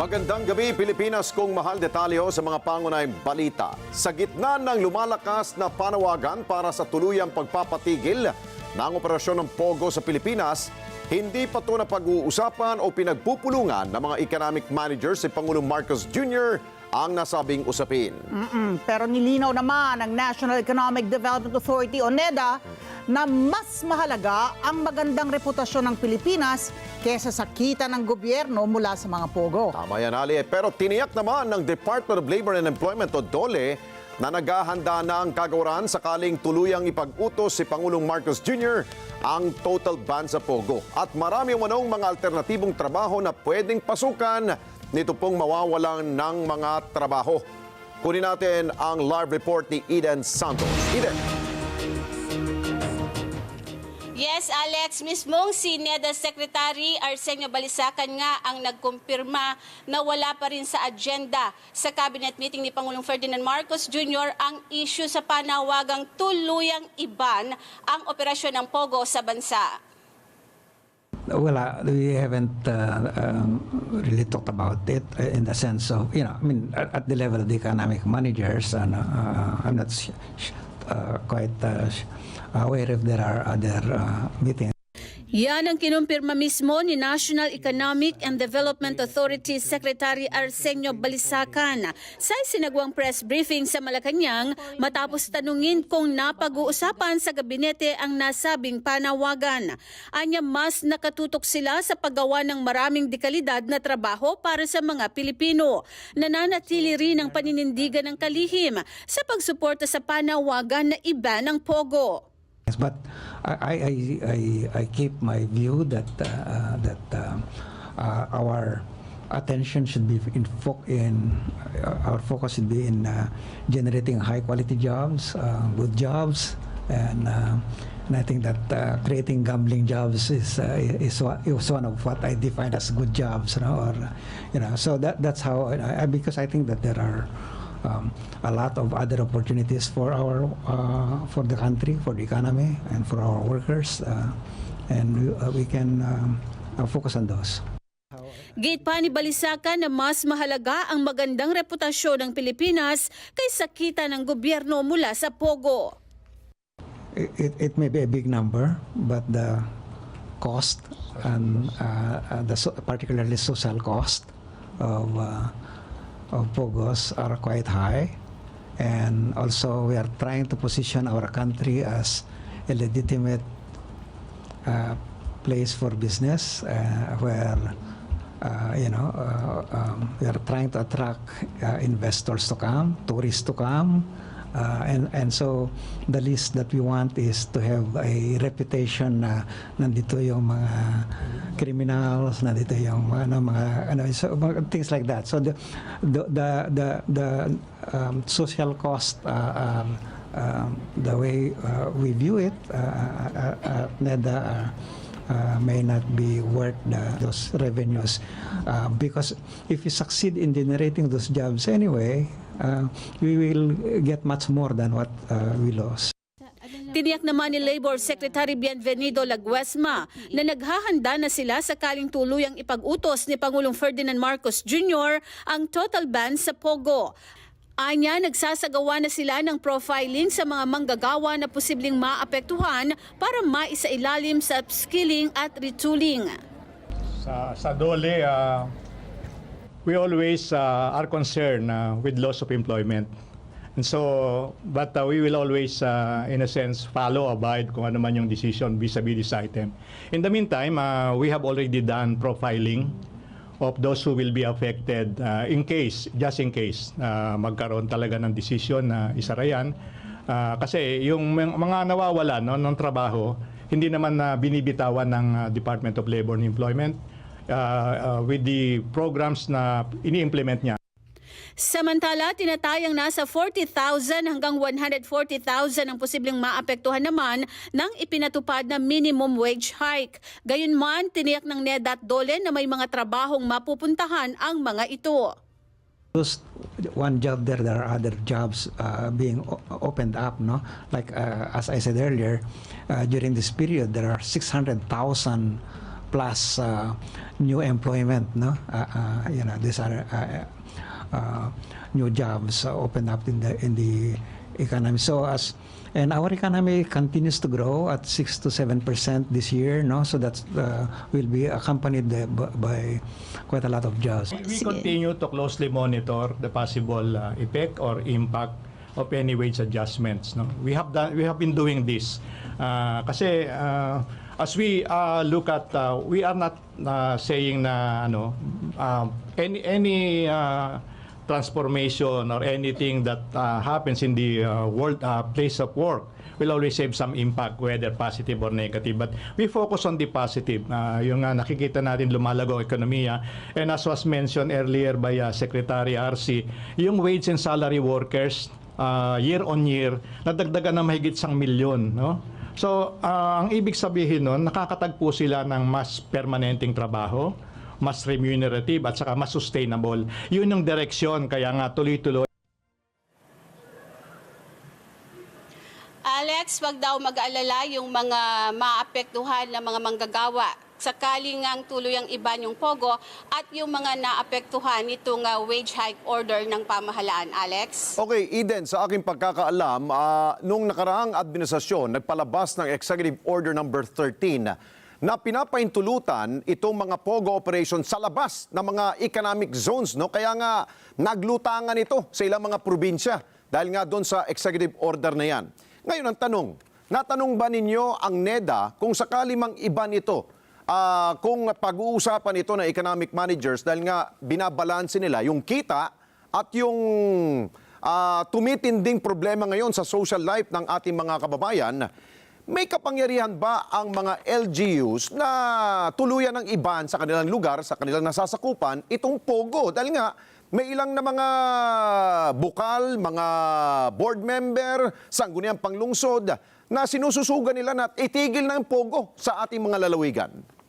Magandang gabi Pilipinas kung mahal detalyo sa mga pangunahing balita. Sa gitna ng lumalakas na panawagan para sa tuluyang pagpapatigil ng operasyon ng Pogo sa Pilipinas, hindi pa ito na pag-uusapan o pinagpupulungan ng mga economic managers si Pangulong Marcos Jr. ang nasabing usapin. Mm, pero nilinaw naman ng National Economic Development Authority o NEDA na mas mahalaga ang magandang reputasyon ng Pilipinas kesa sa kita ng gobyerno mula sa mga pogo. Tama yan, Ali. Pero tiniyak naman ng Department of Labor and Employment o DOLE na naghahanda na ang kagawaran sakaling tuluyang ipag-utos si Pangulong Marcos Jr. ang total ban sa Pogo. At marami manong mga alternatibong trabaho na pwedeng pasukan nito pong mawawalan ng mga trabaho. Kunin natin ang live report ni Eden Santos. Eden. Yes, Alex, mismong si NEDA Secretary Arsenio Balisacan nga ang nagkumpirma na wala pa rin sa agenda sa cabinet meeting ni Pangulong Ferdinand Marcos Jr. ang issue sa panawagang tuluyang iban ang operasyon ng Pogo sa bansa. Well, we haven't uh, um, really talked about it uh, in the sense of, you know, I mean, at, the level of the economic managers, and uh, I'm not uh, quite uh, aware if there are other uh, meetings. Yan ang kinumpirma mismo ni National Economic and Development Authority Secretary Arsenio Balisacan sa sinagwang press briefing sa Malacanang matapos tanungin kung napag-uusapan sa gabinete ang nasabing panawagan. Anya mas nakatutok sila sa paggawa ng maraming dekalidad na trabaho para sa mga Pilipino. Nananatili rin ang paninindigan ng kalihim sa pagsuporta sa panawagan na iba ng Pogo. But I, I, I, I, keep my view that uh, that um, uh, our attention should be in, fo- in uh, our focus should be in uh, generating high quality jobs, uh, good jobs, and and I think that creating gambling jobs is is, one, is one of what I define as good jobs, you know, or you know. So that that's how because I think that there are um, a lot of other opportunities for our uh, for the country, for the economy, and for our workers, uh, and we, uh, we can um, uh, focus on those. Gate pa ni Balisacan na mas mahalaga ang magandang reputasyon ng Pilipinas kaysa kita ng gobyerno mula sa Pogo. It, it, it may be a big number, but the cost and uh, uh, the so, particularly social cost of uh, of Pogos are quite high, and also we are trying to position our country as a legitimate uh, place for business uh, where uh, you know uh, um, we are trying to attract uh, investors to come, tourists to come. Uh, and and so the least that we want is to have a reputation na nandito yung mga criminals, nandito yung mga ano, mga ano so, mga things like that. So the the the the, the um, social cost uh, um, um, the way uh, we view it uh, uh, uh, NEDA uh, uh, may not be worth the, those revenues uh, because if we succeed in generating those jobs anyway, uh, we will get much more than what uh, we lost. Tiniyak naman ni Labor Secretary Bienvenido Laguesma na naghahanda na sila sakaling tuluyang ipag-utos ni Pangulong Ferdinand Marcos Jr. ang total ban sa Pogo. Anya, nagsasagawa na sila ng profiling sa mga manggagawa na posibleng maapektuhan para maisailalim sa upskilling at retooling. Sa, sa DOLE, uh, we always uh, are concerned uh, with loss of employment. And so, but uh, we will always, uh, in a sense, follow, abide kung ano man yung decision vis-a-vis this item. In the meantime, uh, we have already done profiling of those who will be affected uh, in case, just in case, uh, magkaroon talaga ng decision na isara yan. Uh, kasi yung mga nawawala no, ng trabaho, hindi naman na binibitawan ng uh, Department of Labor and Employment uh, uh, with the programs na ini-implement niya. Samantala, tinatayang nasa 40,000 hanggang 140,000 ang posibleng maapektuhan naman ng ipinatupad na minimum wage hike. Gayunman, tiniyak ng NEDA at DOLE na may mga trabahong mapupuntahan ang mga ito. Those one job there, there are other jobs uh, being opened up, no? Like uh, as I said earlier, uh, during this period, there are 600,000 uh, plus uh, new employment, no? Uh, uh, you know, these are uh, uh, new jobs uh, open up in the in the economy. So as and our economy continues to grow at six to seven percent this year, no? So that uh, will be accompanied uh, b- by quite a lot of jobs. We Sige. continue to closely monitor the possible uh, effect or impact of any wage adjustments. No, we have done, we have been doing this uh, kasi uh, as we uh, look at, uh, we are not uh, saying na ano uh, any any uh, transformation or anything that uh, happens in the uh, world uh, place of work will always have some impact, whether positive or negative. But we focus on the positive. Uh, yung uh, nakikita natin lumalago ang ekonomiya. And as was mentioned earlier by uh, Secretary RC, yung wage and salary workers uh, year on year, nadagdagan na mahigit sang milyon. No? So, uh, ang ibig sabihin nun, nakakatagpo sila ng mas permanenteng trabaho, mas remunerative at saka mas sustainable. Yun yung direksyon, kaya nga tuloy-tuloy Alex, wag daw mag-aalala yung mga maapektuhan na mga manggagawa sakaling ang tuluyang iban yung pogo at yung mga naapektuhan nitong uh, wage hike order ng pamahalaan. Alex? Okay, Eden, sa aking pagkakaalam, ah, nung nakaraang administrasyon, nagpalabas ng Executive Order number 13 na pinapaintulutan itong mga POGO operations sa labas ng mga economic zones. No? Kaya nga, naglutangan ito sa ilang mga probinsya dahil nga doon sa Executive Order na yan. Ngayon, ang tanong, natanong ba ninyo ang NEDA kung sakali mang iba nito Ah, kung pag-uusapan ito ng economic managers dahil nga binabalanse nila yung kita at yung ah, tumitinding problema ngayon sa social life ng ating mga kababayan, may kapangyarihan ba ang mga LGUs na tuluyan ng iban sa kanilang lugar, sa kanilang nasasakupan, itong POGO? Dahil nga, may ilang na mga bukal, mga board member, sangguniang panglungsod na sinususugan nila na itigil ang POGO sa ating mga lalawigan.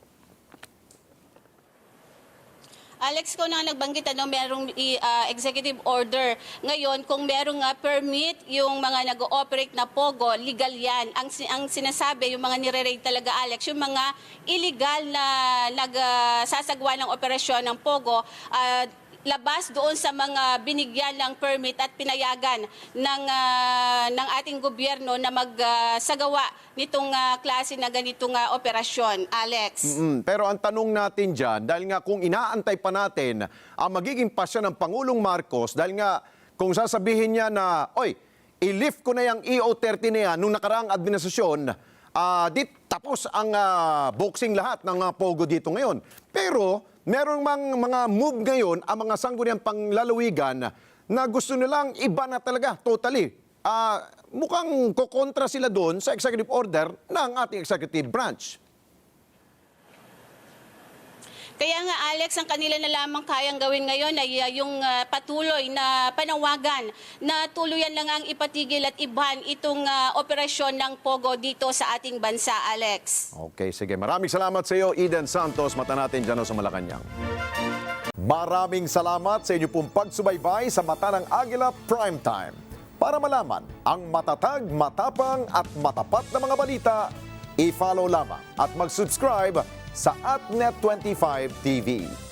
Alex, ko na nagbanggit ano, merong ah, executive order. Ngayon, kung merong ah, permit yung mga nag-ooperate na POGO, legal yan. Ang, ang sinasabi, yung mga nire-rate talaga, Alex, yung mga illegal na nagsasagwa ng operasyon ng POGO, ah, labas doon sa mga binigyan ng permit at pinayagan ng ah, ng ating gobyerno na magsagawa nitong ah, klase na ganitong ah, operasyon. Alex. Mm, pero ang tanong natin dyan, dahil nga kung inaantay pa natin ang magiging pasya ng Pangulong Marcos, dahil nga kung sasabihin niya na, oy, i-lift ko na yung EO30 na nung nakaraang administrasyon, ah, di tapos ang ah, boxing lahat ng mga pogo dito ngayon. Pero merong mang, mga move ngayon ang mga sangguniang panglalawigan na gusto nilang iba na talaga, totally. Ah, mukhang kokontra sila doon sa executive order ng ating executive branch. Kaya nga Alex, ang kanila na lamang kayang gawin ngayon ay uh, yung uh, patuloy na panawagan na tuluyan lang ang ipatigil at iban itong uh, operasyon ng POGO dito sa ating bansa, Alex. Okay, sige. Maraming salamat sa iyo, Eden Santos. Mata natin dyan sa Malacanang. Maraming salamat sa inyo pong pagsubaybay sa Mata ng Agila Primetime. Para malaman ang matatag, matapang at matapat na mga balita, i-follow lamang at mag-subscribe sa AtNet25 TV.